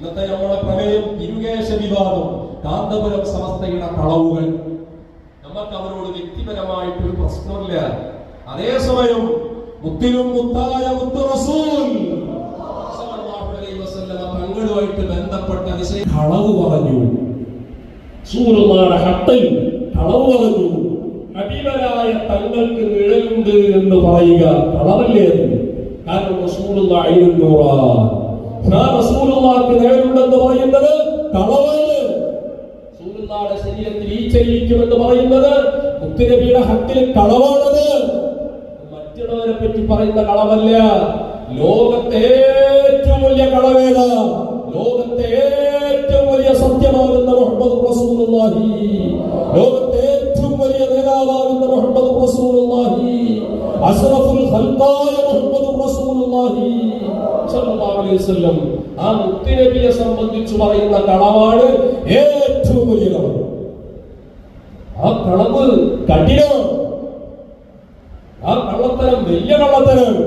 ഇന്നത്തെ നമ്മുടെ പ്രമേയം തിരുകേശ വിവാദം കാന്തപുരം സമസ്തയുടെ കളവുകൾ നമുക്ക് അവരോട് വ്യക്തിപരമായിട്ട് ഒരു പ്രശ്നമില്ല. അതേസമയം മുത്തിനും മുത്തായ തങ്ങളുമായിട്ട് ബന്ധപ്പെട്ട വിഷയം. കളവ് പറഞ്ഞു. കളവ് പറഞ്ഞു. ഹബീബരായ തങ്ങൾക്ക് നിഴലുണ്ട് എന്ന് പറയുക കളവല്ലേ കാരണം റസൂലുള്ള അയിനൂറാൻ നിഴലുണ്ടെന്ന് പറയുന്നത് കളവാണ് റസൂലുള്ളായുടെ ശരീരത്തിൽ ഈച്ചയിരിക്കുമെന്ന് പറയുന്നത് മുത്തുനബിയുടെ ഹക്കിൽ കളവാണത് മറ്റുള്ളവരെ പറ്റി പറയുന്ന കളവല്ല ലോകത്തെ ഏറ്റവും വലിയ കളവേത ലോകത്തെ ഏറ്റവും വലിയ സത്യമാകുന്ന മുഹമ്മദ് റസൂലുള്ളാഹി. ലോകത്തെ ഏറ്റവും വലിയ നേതാവാകുന്ന മുഹമ്മദ് റസൂലുള്ളാഹി. അസ്റഫുൽ ഖൽഖായ മുഹമ്മദ് ആ മുത്തുനബിയെ സംബന്ധിച്ച് പറയുന്ന കളവാണ് ഏറ്റവും വലിയ ആ കളവ് കഠിനമാണ് ആ കള്ളത്തരം വലിയ കള്ളത്തരാണ്.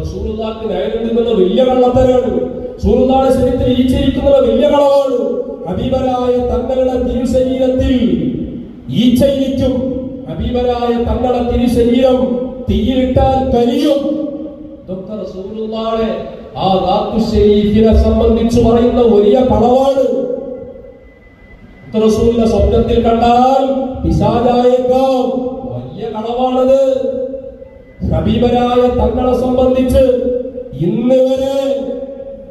റസൂലുള്ളാഹിക്ക് നയനുണ്ടെന്നുള്ള വലിയ കള്ളത്തരാണ്. റസൂലുള്ളാഹിയുടെ ശരീരത്തിൽ ഈച്ചയിരിക്കുന്നത് വലിയ കളവാണ്. ഹബീബരായ തങ്ങളുടെ തിരുശരീരത്തിൽ ഈച്ചയിരിക്കും. ഹബീബരായ തങ്ങളുടെ തിരുശരീരം തീയിലിട്ടാൽ കരിയും. ആ ദാത്തു ശരീഫിനെ സംബന്ധിച്ച് പറയുന്ന വലിയ കളവാണ് റസൂലിനെ സ്വപ്നത്തിൽ കണ്ടാൽ പിശാചായേക്കാം. വലിയ കളവാണത്. ഹബീബരായ തങ്ങളെ സംബന്ധിച്ച് ഇന്ന് വരെ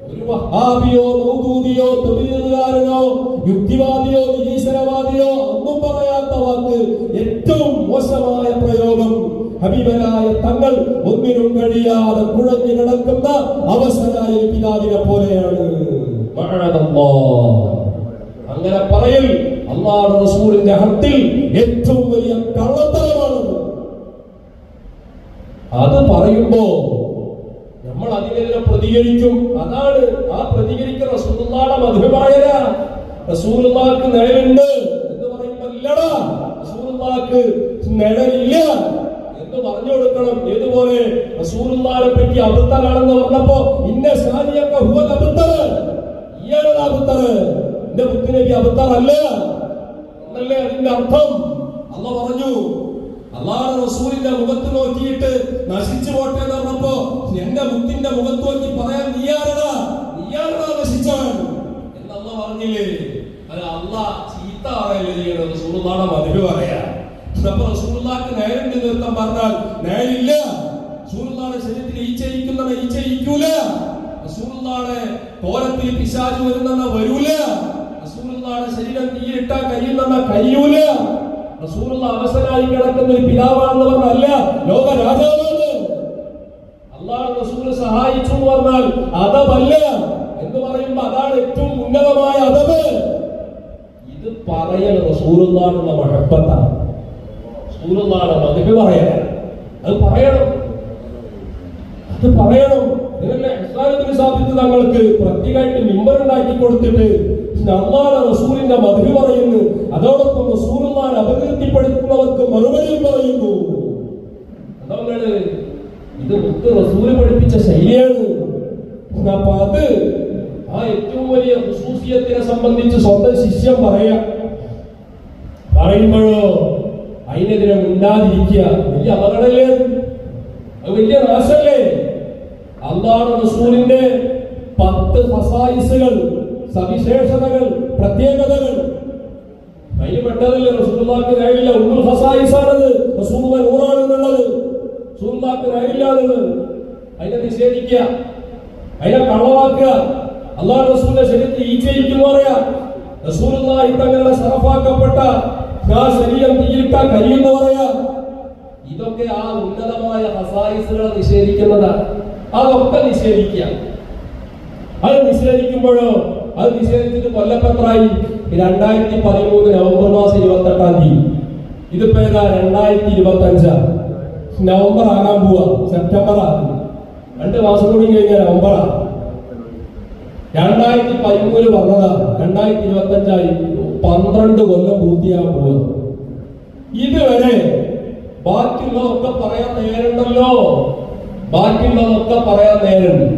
ഒരു വഹാബിയോ മൗദൂദിയോ തൊഴിലുകാരനോ യുക്തിവാദിയോ നിരീശ്വരവാദിയോ ഒന്നും പറയാത്ത വാക്ക് ഏറ്റവും മോശമായ പ്രയോഗം ഹബീബരായ തങ്ങൾ ഒന്നിനും കഴിയാതെ കുഴഞ്ഞു കിടക്കുന്ന അവസരായ പിതാവിനെ പോലെയാണ്. അങ്ങനെ പറയൽ അള്ളാഹു ഹത്തിൽ ഏറ്റവും വലിയ കള്ളത്തരമാണ്. അത് പറയുമ്പോ നമ്മൾ അതിനെതിരെ പ്രതികരിക്കും. അതാണ് ആ പ്രതികരിക്കുന്ന റസൂലുള്ളാടെ മധു പറയല റസൂലുള്ളാക്ക് നിഴലുണ്ട് എന്ന് പറയുമ്പോ ഇല്ലടാ. റസൂലുള്ളാക്ക് നിഴലില്ല. പറഞ്ഞു കൊടുക്കണം. ഏതുപോലെ? റസൂലുള്ളാഹിനെ പറ്റി അബദ്ധമാണെന്ന് പറഞ്ഞപ്പോ ഇന്ന ഷാനിയൊക്കെ ഹുവൽ അബദ്ധറ് ഇയാളാണ് അബദ്ധറ് എന്റെ മുത്തിനേക്ക് അല്ല. എന്നല്ലേ അതിന്റെ അർത്ഥം? അല്ല പറഞ്ഞു അള്ളാഹ് റസൂലിന്റെ മുഖത്ത് നോക്കിയിട്ട് നശിച്ചു പോട്ടെ എന്ന് പറഞ്ഞപ്പോ എന്റെ മുത്തിന്റെ മുഖത്ത് നോക്കി പറയാൻ നീയാരടാ? നീയാരടാ നശിച്ചവൻ എന്ന് അല്ല പറഞ്ഞില്ലേ? അത് അല്ല ചീത്ത പറയല്ലേ ചെയ്യണത് റസൂലുള്ളാടെ മതിൽ പറയാ അപ്പൊ റസൂലുള്ളാക്ക് നേരിട്ട് നിർത്താൻ പറഞ്ഞാൽ നേരില്ല. റസൂലുള്ളാടെ ശരീരത്തിൽ ഈച്ചയിക്കുന്ന ഈച്ചയിക്കൂല റസൂലുള്ളാടെ തോരത്തിൽ പിശാച് വരുന്ന വരൂല. റസൂലുള്ളാടെ ശരീരം തീയിട്ടാ കഴിയുന്ന കഴിയൂല. റസൂലുള്ള അവസരായി കിടക്കുന്ന ഒരു പറഞ്ഞല്ല ലോക രാജാവാണ് അള്ളാഹ് റസൂൽ സഹായിച്ചു എന്ന് പറഞ്ഞാൽ അതമല്ല എന്ന് പറയുമ്പോ അതാണ് ഏറ്റവും ഉന്നതമായ അതവ് ഇത് പറയൽ റസൂലുള്ളാനുള്ള മഹബത്താണ് മതിപ്പ് പറയണം. അത് പറയണം. അത് പറയണം. ഇസ്ലാമിന് സ്ഥാപിച്ച് തങ്ങൾക്ക് പ്രത്യേകമായിട്ട് മിമ്പർ ഉണ്ടാക്കി കൊടുത്തിട്ട് അള്ളാഹ് റസൂലിന്റെ മധു പറയുന്നു. അതോടൊപ്പം റസൂലുള്ളാൻ അപകീർത്തിപ്പെടുത്തുന്നവർക്ക് മറുപടി പറയുന്നു. എന്താണ് ഇത് മുത്ത് റസൂൽ പഠിപ്പിച്ച ശൈലിയാണ്. അപ്പൊ അത് ആ ഏറ്റവും വലിയ ഹുസൂസിയത്തിനെ സംബന്ധിച്ച് സ്വന്തം ശിഷ്യം പറയാ. പറയുമ്പോഴോ? അതിനെതിരെ ഉണ്ടാതിരിക്കുക വലിയ അപകടമല്ലേ അത്? വലിയ നാശമല്ലേ? അള്ളാഹു റസൂലിന്റെ പത്ത് ഫസായിസുകൾ സവിശേഷതകൾ പ്രത്യേകതകൾ. അതിൽ പെട്ടതല്ലേ റസൂലുള്ളാഹിക്ക് കഴിയില്ല ഉമ്മുൽ ഫസായിസാണത്. റസൂലുള്ള നൂറാണെന്നുള്ളത് റസൂലുള്ളാഹിക്ക് കഴിയില്ലാന്നുള്ളത് അതിനെ നിഷേധിക്കുക. അതിനെ കള്ളവാക്കുക അള്ളാഹു റസൂലിന്റെ ശരീരത്തിൽ ചെയ്യിക്കുമോ പറയാ. റസൂലുള്ളാഹി തങ്ങളുടെ ശറഫാക്കപ്പെട്ട ആ ശരീരം തീയിട്ടാ കഴിയുന്ന പറയാ. ഇതൊക്കെ ആ ഉന്നതമായ ഹസായിസുകളെ നിഷേധിക്കുന്നതാണ്. അതൊക്കെ നിഷേധിക്കുക. അത് നിഷേധിക്കുമ്പോഴോ? അത് നിഷേധിച്ചിട്ട് കൊല്ലപ്പത്രായി രണ്ടായിരത്തി പതിമൂന്ന് നവംബർ മാസം ഇരുപത്തി എട്ടാം തീയതി. ഇതിപ്പോ ഏതാ? രണ്ടായിരത്തി ഇരുപത്തി അഞ്ചാ നവംബർ ആകാൻ പോവാ. സെപ്റ്റംബർ ആകും രണ്ട് മാസം കൂടി കഴിഞ്ഞാൽ നവംബറാ. രണ്ടായിരത്തി പതിമൂന്ന് വന്നതാ. രണ്ടായിരത്തി ഇരുപത്തി അഞ്ചായി പന്ത്രണ്ട് കൊല്ലം പൂർത്തിയാകാൻ പോവുക ഇതുവരെ ബാക്കിയുള്ളതൊക്കെ പറയാൻ നേരമുണ്ടല്ലോ. ബാക്കിയുള്ളതൊക്കെ പറയാൻ നേരമുണ്ട്.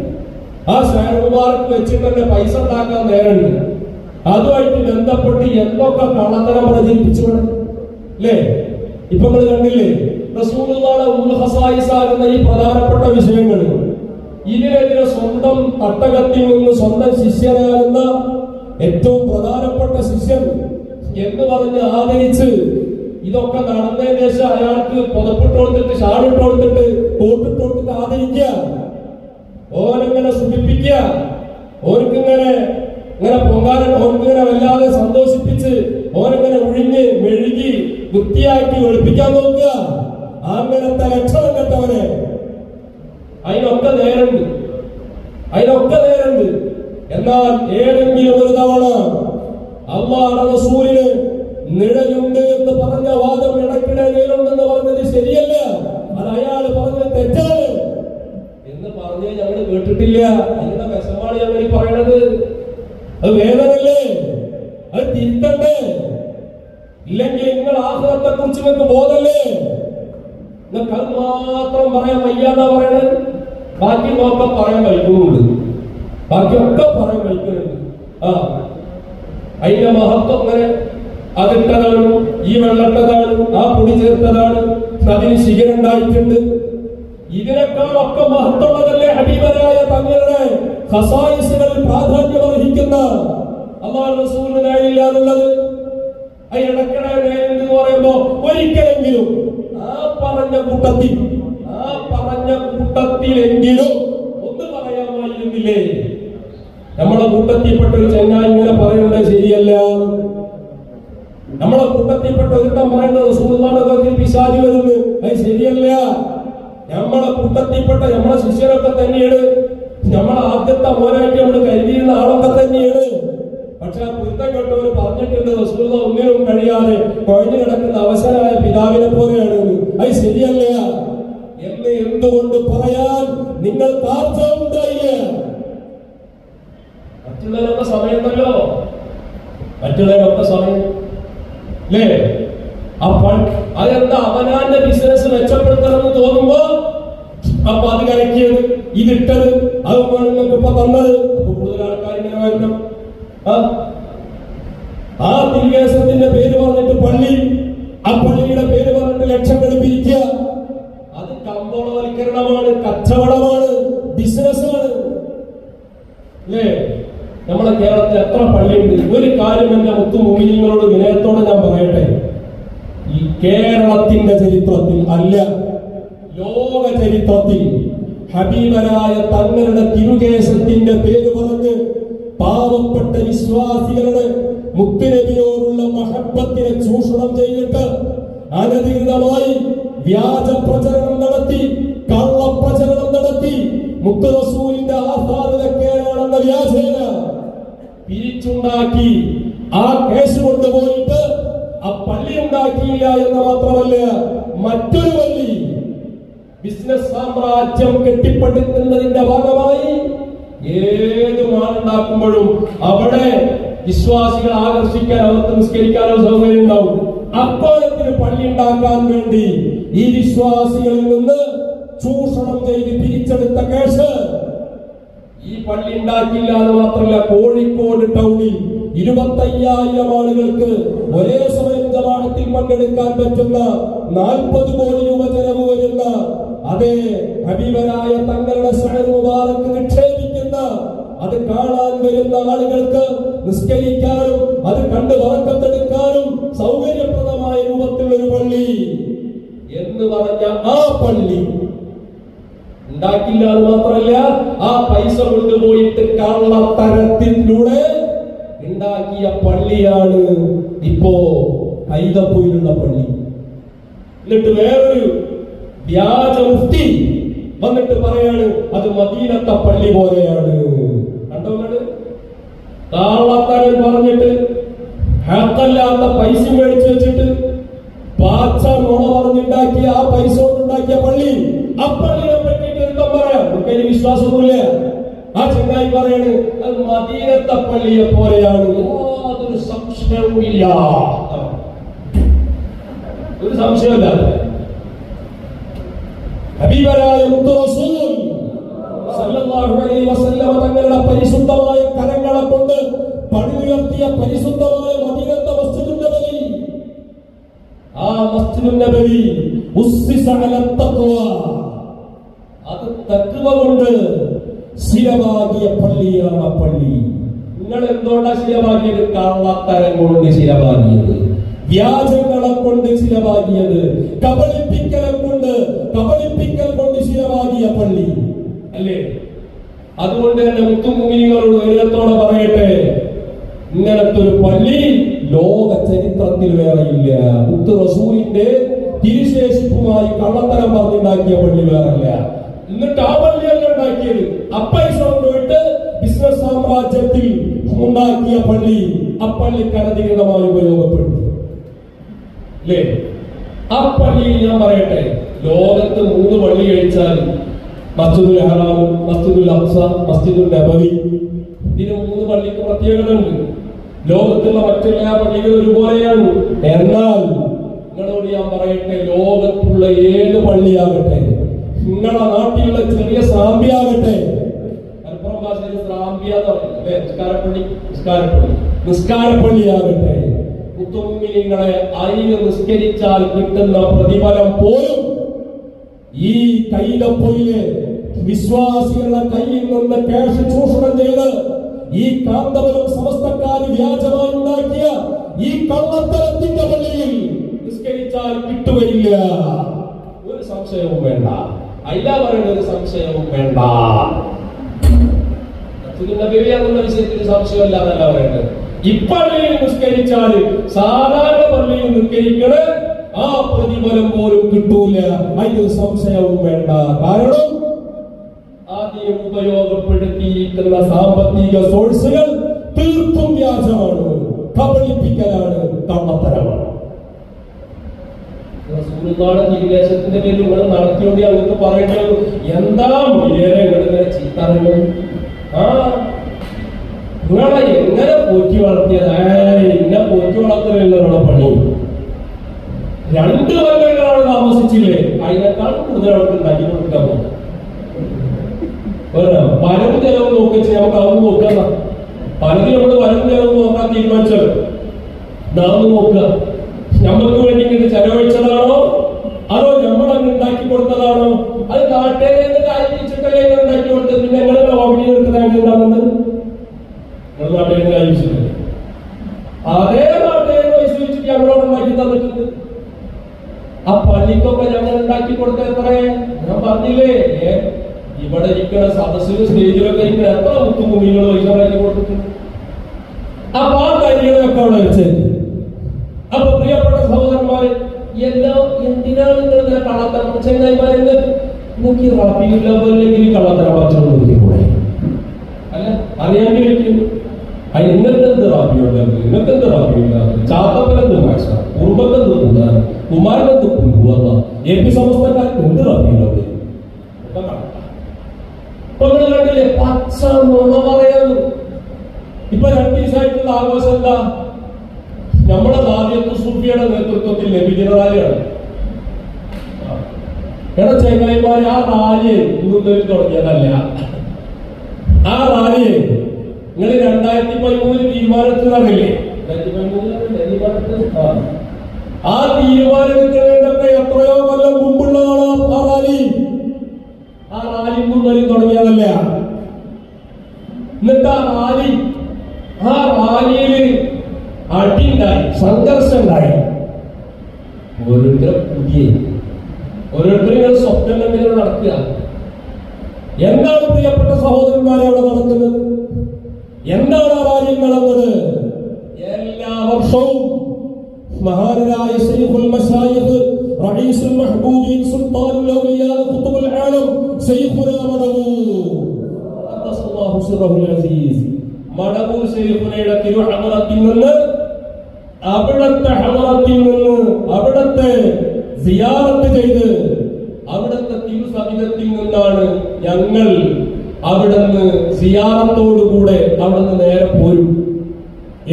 ആ സ്വയംകുമാർക്ക് വെച്ചിട്ട് തന്നെ പൈസ ഉണ്ടാക്കാൻ നേരമുണ്ട്. അതുമായിട്ട് ബന്ധപ്പെട്ട് എന്തൊക്കെ കള്ളത്തരം പ്രചരിപ്പിച്ചു അല്ലേ? ഇപ്പൊ നമ്മൾ കണ്ടില്ലേ? റസൂലുള്ളാഹി എന്ന ഈ പ്രധാനപ്പെട്ട വിഷയങ്ങൾ ഇതിനെതിരെ സ്വന്തം തട്ടകത്തിൽ നിന്ന് സ്വന്തം ശിഷ്യനാകുന്ന ഏറ്റവും പ്രധാനപ്പെട്ട ശിഷ്യൻ എന്ന് പറഞ്ഞ് ആദരിച്ച് ഇതൊക്കെ നടന്നതിന് ശേഷം അയാൾക്ക് പുതപ്പിട്ട് കൊടുത്തിട്ട് ഷാളിട്ട് കൊടുത്തിട്ട് കോട്ടിട്ട് കൊടുത്തിട്ട് ആദരിക്കുക. ഓരങ്ങനെ സുഖിപ്പിക്കുക. ഓർക്കിങ്ങനെ ഇങ്ങനെ പൊങ്കാല ഓർക്കിങ്ങനെ വല്ലാതെ സന്തോഷിപ്പിച്ച് ഓരങ്ങനെ ഒഴിഞ്ഞ് മെഴുകി വൃത്തിയാക്കി ഒളിപ്പിക്കാൻ നോക്കുക. അങ്ങനത്തെ ലക്ഷണം കെട്ടവനെ അതിനൊക്കെ നേരുണ്ട്. അതിനൊക്കെ എന്നാൽ ഏതെങ്കിലും ഒരു തവണ റസൂലിന് നിഴലുണ്ട് എന്ന് പറഞ്ഞ വാദം ഇടക്കിടെ നിഴലുണ്ടെന്ന് പറഞ്ഞത് ശരിയല്ല. അത് അയാൾ പറഞ്ഞത് തെറ്റാണ്. എന്ന് പറഞ്ഞ് ഞങ്ങൾ കേട്ടിട്ടില്ല. എന്ന വിഷമാണ് ഞങ്ങൾ പറയണത്? അത് വേദനല്ലേ അത് തിരുത്തണ്ടേ? ഇല്ലെങ്കിൽ നിങ്ങൾ ആഹ്ലത്തെ കുറിച്ച് നിങ്ങൾക്ക് ബോധല്ലേ? നിങ്ങൾക്ക് അത് മാത്രം പറയാൻ വയ്യാന്നാ പറയണത്? ബാക്കി നോക്കാൻ പറയാൻ വൈകുന്നുണ്ട് ബാക്കിയൊക്കെ പറയും വൈകുന്നുണ്ട് ആ. അതിന്റെ മഹത്വം അങ്ങനെ അതിട്ടതാണ് ഈ വെള്ളട്ടതാണ് ആ പൊടി ചേർത്തതാണ് അതിന് ശിഖരുണ്ടായിട്ടുണ്ട് ഇതിനേക്കാളൊക്കെ മഹത്വമുള്ളതല്ലേ ഹബീബരായ തങ്ങളുടെ ഖസായിസുകളിൽ പ്രാധാന്യം അർഹിക്കുന്ന അള്ളാഹു റസൂലിനായില്ല എന്നുള്ളത് ആ ഇടക്കിടെ എന്ന് പറയുമ്പോ ഒരിക്കലെങ്കിലും ആ പറഞ്ഞ കൂട്ടത്തിൽ ആ പറഞ്ഞ കൂട്ടത്തിലെങ്കിലും ഒന്ന് പറയാമായിരുന്നില്ലേ? നമ്മളെ കൂട്ടത്തിൽപ്പെട്ട ഒരു ചെന്നായി ഇങ്ങനെ പറയുന്നത് ശരിയല്ല. നമ്മളെ കൂട്ടത്തിൽപ്പെട്ട ഒരുത്തം പറയുന്നത് സുഹൃത്താണ് പിശാചി വരുന്നു. അത് ശരിയല്ല. നമ്മളെ കൂട്ടത്തിൽപ്പെട്ട നമ്മളെ ശിഷ്യരൊക്കെ തന്നെയാണ്. നമ്മളെ ആദ്യത്തെ മോനായിട്ട് നമ്മൾ കരുതിയിരുന്ന ആളൊക്കെ തന്നെയാണ്. പക്ഷെ ആ പുരുത്തം കേട്ടവർ പറഞ്ഞിട്ടുണ്ട് റസൂല ഒന്നിനും കഴിയാതെ കുഴഞ്ഞു കിടക്കുന്ന അവസരമായ പിതാവിനെ പോലെയാണ്. അത് ശരിയല്ല. എന്ന് എന്തുകൊണ്ട് പറയാൻ നിങ്ങൾ താർച്ചമുണ്ടായില്ല മറ്റുള്ളവരൊക്കെ സമയമുണ്ടല്ലോ മറ്റുള്ളവരൊക്കെ സമയം അല്ലേ അപ്പോൾ അതെന്താ അവനാന്റെ ബിസിനസ് മെച്ചപ്പെടുത്തണം എന്ന് തോന്നുമ്പോ അപ്പൊ അത് കലക്കിയത് ഇതിട്ടത് അത് നിങ്ങൾക്ക് ഇപ്പൊ തന്നത്. അപ്പൊ കൂടുതൽ ആൾക്കാർ ഇങ്ങനെ വരണം. ആ? തിരികേശത്തിന്റെ പേര് പറഞ്ഞിട്ട് പള്ളി ആ പള്ളിയുടെ പേര് പറഞ്ഞിട്ട് ലക്ഷങ്ങൾ പിരിക്കുക അത് കമ്പോളവൽക്കരണമാണ് കച്ചവടമാണ് ബിസിനസ്സാണ് അല്ലേ നമ്മളെ കേരളത്തിൽ എത്ര പള്ളിയുണ്ട്? ഒരു കാര്യം എന്റെ മുത്തു വിനയത്തോടെ ഞാൻ പറയട്ടെ. ഈ കേരളത്തിന്റെ ചരിത്രത്തിൽ അല്ല ലോക ചരിത്രത്തിൽ ഹബീബനായ തങ്ങളുടെ തിരുകേശത്തിന്റെ പേര് പറഞ്ഞ് പാവപ്പെട്ട വിശ്വാസികളുടെ മുത്തുനബിയോടുള്ള മഹബത്തിനെ ചൂഷണം ചെയ്തിട്ട് അനധികൃതമായി വ്യാജ പ്രചരണം നടത്തി കള്ളപ്രചരണം നടത്തി മുത്ത് റസൂലിന്റെ കേരളം വ്യാജേന പിരിച്ചുണ്ടാക്കി ആ കേസ് കൊണ്ടുപോയിട്ട് ആ പള്ളി ഉണ്ടാക്കിയില്ല എന്ന് മാത്രമല്ല മറ്റൊരു പള്ളി ബിസിനസ് സാമ്രാജ്യം കെട്ടിപ്പടുക്കുന്നതിന്റെ ഭാഗമായി ഏത് മാറുണ്ടാക്കുമ്പോഴും അവിടെ വിശ്വാസികൾ ആകർഷിക്കാൻ അവർക്ക് നിസ്കരിക്കാനോ സൗകര്യം ഉണ്ടാവും. അപ്പോഴത്തിന് പള്ളി ഉണ്ടാക്കാൻ വേണ്ടി ഈ വിശ്വാസികളിൽ നിന്ന് ചൂഷണം ചെയ്ത് പിരിച്ചെടുത്ത കേസ് ഈ പള്ളി ഉണ്ടാക്കില്ല എന്ന് മാത്രമല്ല കോഴിക്കോട് ടൗണിൽ ഇരുപത്തയ്യായിരം ആളുകൾക്ക് ഒരേ സമയം ജമാഅത്തിൽ പങ്കെടുക്കാൻ പറ്റുന്ന നാൽപ്പത് കോടി രൂപ ചെലവ് വരുന്ന അതേ ഹബീബരായ തങ്ങളുടെ മുബാറക്ക് നിക്ഷേപിക്കുന്ന അത് കാണാൻ വരുന്ന ആളുകൾക്ക് നിസ്കരിക്കാനും അത് കണ്ട് വറക്കത്തെടുക്കാനും സൗകര്യപ്രദമായ രൂപത്തിൽ ഒരു പള്ളി എന്ന് പറഞ്ഞ ആ പള്ളി ഉണ്ടാക്കില്ല എന്ന് മാത്രമല്ല ആ പൈസ കൊണ്ടുപോയിട്ട് കള്ളത്തരത്തിലൂടെ ഉണ്ടാക്കിയ പള്ളിയാണ് ഇപ്പോ കൈതപ്പൊയിലുള്ള പള്ളി. എന്നിട്ട് വേറൊരു വ്യാജ മുഫ്തി വന്നിട്ട് പറയാണ് അത് മദീനത്തെ പള്ളി പോലെയാണ്. കണ്ടോ നിങ്ങൾ? പറഞ്ഞിട്ട് ഹാക്കല്ലാത്ത പൈസ മേടിച്ചു വെച്ചിട്ട് പാച്ച നോണ പറഞ്ഞുണ്ടാക്കിയ ആ പൈസ കൊണ്ടുണ്ടാക്കിയ പള്ളി. ആ എന്താ പറയാം. അതിന് വിശ്വാസമൊന്നുമില്ല. ആ ചെങ്ങായി പറയാണ് അത് മദീനത്തെ പള്ളിയെ പോലെയാണ്. യാതൊരു സംശയവുമില്ല ഒരു സംശയമല്ല ഹബീബരായ മുത്തു റസൂൽ സല്ലല്ലാഹു അലൈഹി വസല്ലമ തങ്ങളുടെ പരിശുദ്ധമായ കരങ്ങളെ കൊണ്ട് പണിയുയർത്തിയ പരിശുദ്ധമായ മദീനത്തെ മസ്ജിദുൻ നബവി ആ മസ്ജിദുൻ നബവി ഉസ്സിസ അല തഖ്വ. അത് തഖ്വ കൊണ്ട് ശിരവാകിയ പള്ളിയാണ് പള്ളി. നിങ്ങൾ എന്തുകൊണ്ടാ ശിരവാകിയത് കള്ളത്തരം കൊണ്ട് ശിരവാകിയത് വ്യാജങ്ങളെ കൊണ്ട് ശിരവാകിയത് കബളിപ്പിക്കലെ കൊണ്ട് കബളിപ്പിക്കൽ കൊണ്ട് ശിരവാകിയ പള്ളി. അല്ലേ? അതുകൊണ്ട് തന്നെ മുത്തുമുമിനികളോട് ഉയരത്തോടെ പറയട്ടെ. ഇങ്ങനത്തെ ഒരു പള്ളി ലോക ചരിത്രത്തിൽ വേറെയില്ല മുത്തു റസൂലിന്റെ തിരുശേഷിപ്പുമായി കള്ളത്തരം പറഞ്ഞുണ്ടാക്കിയ പള്ളി വേറല്ല എന്നിട്ട് ആ പള്ളിയല്ല ഉണ്ടാക്കിയത്. അപ്പൈസ കൊണ്ടുപോയിട്ട് ബിസിനസ് സാമ്രാജ്യത്തിൽ ഉണ്ടാക്കിയ പള്ളി ആ പള്ളിക്ക് അനധികൃതമായി ഉപയോഗപ്പെടുത്തി. അല്ലേ? ആ പള്ളിയിൽ ഞാൻ പറയട്ടെ ലോകത്ത് മൂന്ന് പള്ളി കഴിച്ചാൽ മസ്ജിദുൽ ഹറാം മസ്ജിദുൽ അഫ്സ മസ്ജിദുൽ നബവി ഇതിന് മൂന്ന് പള്ളിക്ക് പ്രത്യേകത ഉണ്ട് ലോകത്തുള്ള മറ്റെല്ലാ പള്ളികളും ഒരുപോലെയാണ്. എന്നാൽ നിങ്ങളോട് ഞാൻ പറയട്ടെ ലോകത്തുള്ള ഏത് പള്ളിയാകട്ടെ. നിങ്ങളുടെ നാട്ടിലുള്ള ചെറിയ സാമ്പിയാകട്ടെ. മലപ്പുറം ഭാഷയിൽ സാമ്പിയ നിസ്കാരപ്പള്ളി. നിസ്കാരപ്പള്ളി. നിസ്കാരപ്പള്ളിയാകട്ടെ. മുത്തുമിനിങ്ങളെ അറിവ് നിസ്കരിച്ചാൽ കിട്ടുന്ന പ്രതിഫലം പോലും ഈ കൈലപ്പൊയിൽ വിശ്വാസികളുടെ കയ്യിൽ നിന്ന് ക്യാഷ് ചൂഷണം ചെയ്ത് ഈ കാന്തപുരം സമസ്തക്കാർ വ്യാജമായി ഉണ്ടാക്കിയ ഈ കള്ളത്തരത്തിന്റെ പള്ളിയിൽ നിസ്കരിച്ചാൽ കിട്ടുകയില്ല. ഒരു സംശയവും വേണ്ട. പറയുന്ന ഒരു സംശയവും വേണ്ട. വിഷയത്തിൽ നിസ്കരിച്ചാൽ സാധാരണ പള്ളിയിൽ ആ കിട്ടൂല. സംശയവും വേണ്ട. കാരണം ഉപയോഗപ്പെടുത്തിയിരിക്കുന്ന സാമ്പത്തിക സോഴ്സുകൾ തീർത്തും വ്യാജമാണ്. കബളിപ്പിക്കലാണ് കള്ളത്തരമാണ്. റസൂലുള്ളാഹിയുടെ ജീവിതത്തിന്റെ പേരിൽ ഇവിടെ നടത്തിയോണ്ട് അങ്ങോട്ട് പറയേണ്ടത് എന്താ മൊഴിയേറെ ഇങ്ങനെ ചീത്തറിഞ്ഞു ആ? നിങ്ങളെ എങ്ങനെ പോറ്റി വളർത്തിയത്? ഇങ്ങനെ പോറ്റി വളർത്തലുള്ള പണി? രണ്ട് വർഗങ്ങളാണ് താമസിച്ചില്ലേ? അതിനേക്കാൾ കൂടുതൽ അവർക്ക് ഉണ്ടാക്കി കൊടുക്കാൻ പോകും വരവ് ചെലവ് നോക്കിച്ച് നമുക്ക് അതൊന്ന് നോക്കാം പലരും നമ്മൾ വരവ് ചെലവ് നോക്കാൻ തീരുമാനിച്ചത് നാം നോക്കുക. നമ്മൾക്ക് വേണ്ടി ഇങ്ങനെ ചെലവഴിച്ചതാണോ? അതോ നമ്മൾ അങ്ങ് ഉണ്ടാക്കി കൊടുത്തതാണോ? അത് വെച്ചിട്ടല്ലേ ഇങ്ങനെ ഉണ്ടാക്കി കൊടുത്തത് പിന്നെ ഞങ്ങൾ ഓമിനി എടുക്കുന്നതായിട്ട് ഉണ്ടാകുന്നത് കാര്യം അതേ നാട്ടുകാരെ പൈസ വെച്ചിട്ട് ഞങ്ങളോട് ഉണ്ടാക്കി തന്നിട്ടുണ്ട്. ആ പള്ളിക്കൊക്കെ ഞങ്ങൾ ഉണ്ടാക്കി കൊടുത്ത എത്ര ഞാൻ പറഞ്ഞില്ലേ ഇവിടെ ഇരിക്കുന്ന സദസ്സിലും സ്റ്റേജിലൊക്കെ ഇരിക്കുന്ന എത്ര മുത്തുമുമികൾ പൈസ ഉണ്ടാക്കി കൊടുത്തിട്ടുണ്ട്. അപ്പൊ ആ കാര്യങ്ങളൊക്കെ അവിടെ വെച്ചത് അപ്പൊ പ്രിയപ്പെട്ട സഹോദരന്മാരെ എല്ലാം എന്തിനാണ് നിങ്ങൾ ഇങ്ങനെ കള്ളത്തരം ചെങ്ങായിമാരെ നോക്കി റബിയുള്ളവരിലെങ്കിൽ കള്ളത്തരം പറഞ്ഞു കൂടെ അല്ല അറിയാമെങ്കിൽ അതിന് നിങ്ങൾക്ക് എന്ത് റാബിയുള്ളത് നിങ്ങൾക്ക് എന്ത് റാബിയുള്ളത് ചാത്തപ്പനെന്ത് ഭാഷ കുറുമ്പത്തെന്ത് കൂടാൻ കുമാരനെന്ത് കുറുവല്ല എ പി സമസ്തക്കാർക്ക് എന്ത് റാബിയുള്ളത് ഇപ്പൊ നിങ്ങൾ കണ്ടില്ലേ? പച്ച നുണ പറയാന്ന് ഇപ്പൊ രണ്ടീസായിട്ടുള്ള ആഘോഷം എന്താ? നമ്മുടെ ഭാഗ്യത്ത് സൂഫിയുടെ നേതൃത്വത്തിൽ ലഭിക്കുന്ന റാലിയാണ് എടാ ചെങ്ങായിമാരെ ആ റാലിയെ ഇന്നും തുടങ്ങിയതല്ല. ആ റാലിയെ നിങ്ങൾ രണ്ടായിരത്തി പതിമൂന്നിൽ തീരുമാനത്തിലറിയില്ലേ രണ്ടായിരത്തി പതിമൂന്നിലറിയില്ലേ തീരുമാനത്തിൽ? ആ. തീരുമാനത്തിനൊക്കെ എത്രയോ കൊല്ലം മുമ്പുള്ളതാണ് ആ റാലി. ആ റാലി മുന്നേറി തുടങ്ങിയതല്ല. എന്നിട്ട് ആ റാലി ആ റാലിയിൽ അടിയുണ്ടായി സംഘർഷം ഉണ്ടായി ഓരോരുത്തരും പുതിയ. ഓരോരുത്തരും സ്വപ്നം കണ്ടിങ്ങനെ നടക്കുക. എന്താണ് പ്രിയപ്പെട്ട സഹോദരന്മാരെ അവിടെ നടക്കുന്നത്? എന്താണ് ആ കാര്യം നടന്നത്? എല്ലാ വർഷവും മഹാനായ സൈഫുൽ മസായിദ് റഈസുൽ മഹ്ബൂബീൻ സുൽത്താനുൽ ഔലിയാ ഖുതുബുൽ ആലം സയ്യിദുനാ മടവൂർ. അസീസ് മടവൂർ ശൈഖുനയുടെ തിരുഹമറത്തിൽ നിന്ന് അവിടത്തെ ഹവാത്തിൽ നിന്ന് അവിടത്തെ സിയാറത്ത് ചെയ്ത് അവിടത്തെ തിരുസമിതത്തിൽ നിന്നാണ് ഞങ്ങൾ അവിടുന്ന് സിയാറത്തോടുകൂടെ അവിടുന്ന് നേരെ പോരും.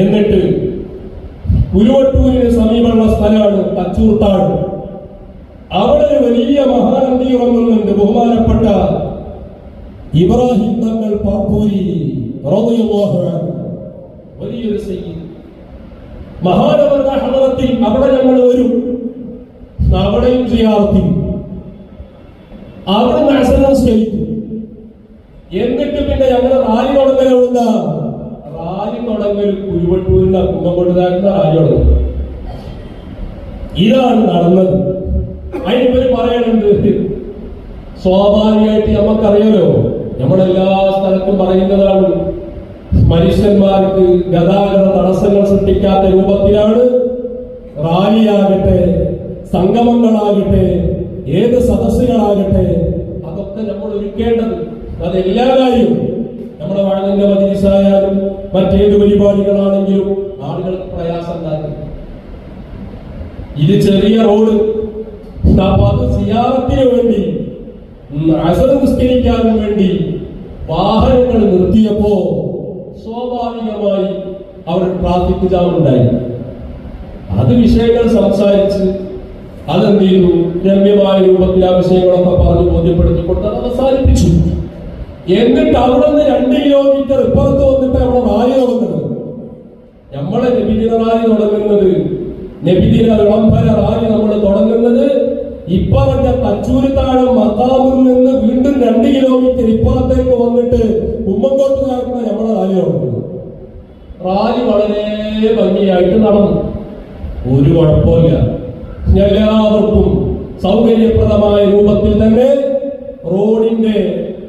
എന്നിട്ട് ഉരുവട്ടൂരിന് സമീപമുള്ള സ്ഥലമാണ് തച്ചൂർത്താട്. അവിടെ വലിയ മഹാനന്ദി ഉറങ്ങുന്നുണ്ട് ബഹുമാനപ്പെട്ട ഇബ്രാഹിം തങ്ങൾ പാപ്പൂരി. വലിയൊരു സയ്യിദ്. മഹാനവരുടെ അവിടെ ഞങ്ങൾ വരും. അവിടെയും സിയാറത്തിൽ അവിടെ സ്നേഹിക്കും എന്നിട്ട് പിന്നെ ഞങ്ങൾ റാലി തുടങ്ങലുണ്ട്. റാലി തുടങ്ങൽ കുരുവട്ടൂരിന്റെ കൊണ്ടുതായിരുന്ന റാലി തുടങ്ങും. ഇതാണ് നടന്നത്. അതിനിപ്പോ പറയാനുണ്ട് സ്വാഭാവികമായിട്ട് നമുക്കറിയാലോ നമ്മളെല്ലാ സ്ഥലത്തും പറയുന്നതാണ്. മനുഷ്യന്മാർക്ക് ഗതാഗത തടസ്സങ്ങൾ സൃഷ്ടിക്കാത്ത രൂപത്തിലാണ് റാലിയാകട്ടെ സംഗമങ്ങളാകട്ടെ ഏത് സദസ്സുകളാകട്ടെ അതൊക്കെ നമ്മൾ ഒരുക്കേണ്ടത്. അതെല്ലാ കാര്യവും നമ്മുടെ വഴങ്ങിന്റെ മജിലിസായാലും മറ്റേത് പരിപാടികളാണെങ്കിലും ആളുകൾക്ക് പ്രയാസം ഇത് ചെറിയ റോഡ്. സിയാറത്തിന് വേണ്ടി അസർ നിസ്കരിക്കാനും വേണ്ടി വാഹനങ്ങൾ നിർത്തിയപ്പോ സ്വാഭാവികമായി അവർ ജാം അത് വിഷയങ്ങൾ സംസാരിച്ച് അതെന്ത് ചെയ്തു രമ്യമായ രൂപത്തിൽ ആ വിഷയങ്ങളൊക്കെ പറഞ്ഞ് ബോധ്യപ്പെടുത്തി കൊടുത്ത് അത് അവസാനിപ്പിച്ചു. എന്നിട്ട് അവിടെ നിന്ന് രണ്ട് കിലോമീറ്റർ ഇപ്പുറത്ത് വന്നിട്ട് അവിടെ റാലി തുടങ്ങുന്നത് നമ്മളെ നബിദിനായി തുടങ്ങുന്നത് നബിദിന വിളംബര റാലി നമ്മൾ തുടങ്ങുന്നത് ഇപ്പറഞ്ഞ തച്ചൂരിത്താഴം മത്താമിൽ നിന്ന് വീണ്ടും രണ്ട് കിലോമീറ്റർ ഇപ്പുറത്തേക്ക് വന്നിട്ട് ഉമ്മങ്കോട്ട് നടക്കുന്ന നമ്മളെ റാലി തുടങ്ങുന്നത് റാലി വളരെ ഭംഗിയായിട്ട് നടന്നു. ഒരു കുഴപ്പമില്ല. എല്ലാവർക്കും സൗകര്യപ്രദമായ രൂപത്തിൽ തന്നെ റോഡിന്റെ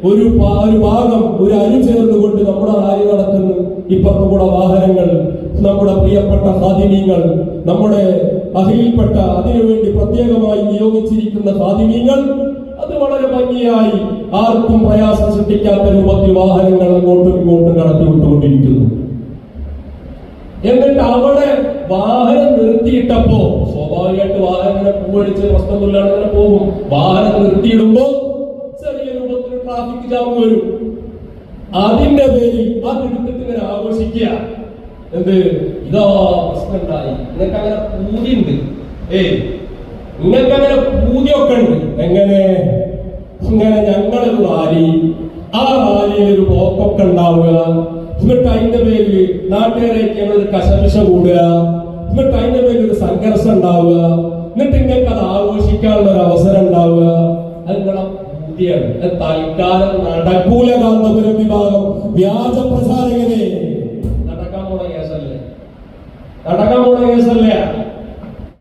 ഒരു ഒരു ഭാഗം ഒരു അരു ചേർന്നുകൊണ്ട് നമ്മുടെ റാലി നടക്കുന്നു. ഇപ്പുറത്തു കൂടെ വാഹനങ്ങൾ നമ്മുടെ പ്രിയപ്പെട്ട സാധിനീങ്ങൾ നമ്മുടെ അഹിൽപ്പെട്ട അതിനുവേണ്ടി പ്രത്യേകമായി നിയോഗിച്ചിരിക്കുന്ന സാധിനീങ്ങൾ അത് വളരെ ഭംഗിയായി ആർക്കും പ്രയാസം സൃഷ്ടിക്കാത്ത രൂപത്തിൽ വാഹനങ്ങൾ അങ്ങോട്ടും ഇങ്ങോട്ടും കടത്തിവിട്ടുകൊണ്ടിരിക്കുന്നു. എന്നിട്ട് അവിടെ വാഹനം നിർത്തിയിട്ടപ്പോ സ്വാഭാവികമായിട്ട് വാഹനം ഇങ്ങനെ പൂവടിച്ച് പ്രശ്നമില്ലാണ്ട് ഇങ്ങനെ പോകും. വാഹനം നിർത്തിയിടുമ്പോ ചെറിയ രൂപത്തിൽ ട്രാഫിക് ജാം വരും. അതിന്റെ പേരിൽ ആ ഇങ്ങനെ ആഘോഷിക്കുക. എന്ത്? ഇതാ പ്രശ്നം ഉണ്ടായി നിങ്ങൾക്ക് അങ്ങനെ പൂതിയുണ്ട്. ഏയ് നിങ്ങൾക്ക് അങ്ങനെ പൂതിയൊക്കെ ഉണ്ട്. എങ്ങനെ? ഇങ്ങനെ ഞങ്ങളൊരു റാലി ആ റാലിയിൽ ഒരു പോക്കൊക്കെ ഉണ്ടാവുക. എന്നിട്ട് അതിന്റെ പേരിൽ നാട്ടുകാരേക്ക് ഞങ്ങളൊരു കശമിശ കൂടുക. എന്നിട്ട് അതിന്റെ പേരിൽ ഒരു സംഘർഷം ഉണ്ടാവുക. എന്നിട്ട് നിങ്ങൾക്ക് അത് ആഘോഷിക്കാനുള്ള ഒരു അവസരം ഉണ്ടാവുക. അത് നിങ്ങളെ അത് തൽക്കാലം നടക്കൂല കാന്തപുരം വിഭാഗം. വ്യാജ പ്രചാരകരെ നടക്കാൻ പോണ കേസല്ലേ? നടക്കാൻ പോണ കേസല്ലേ?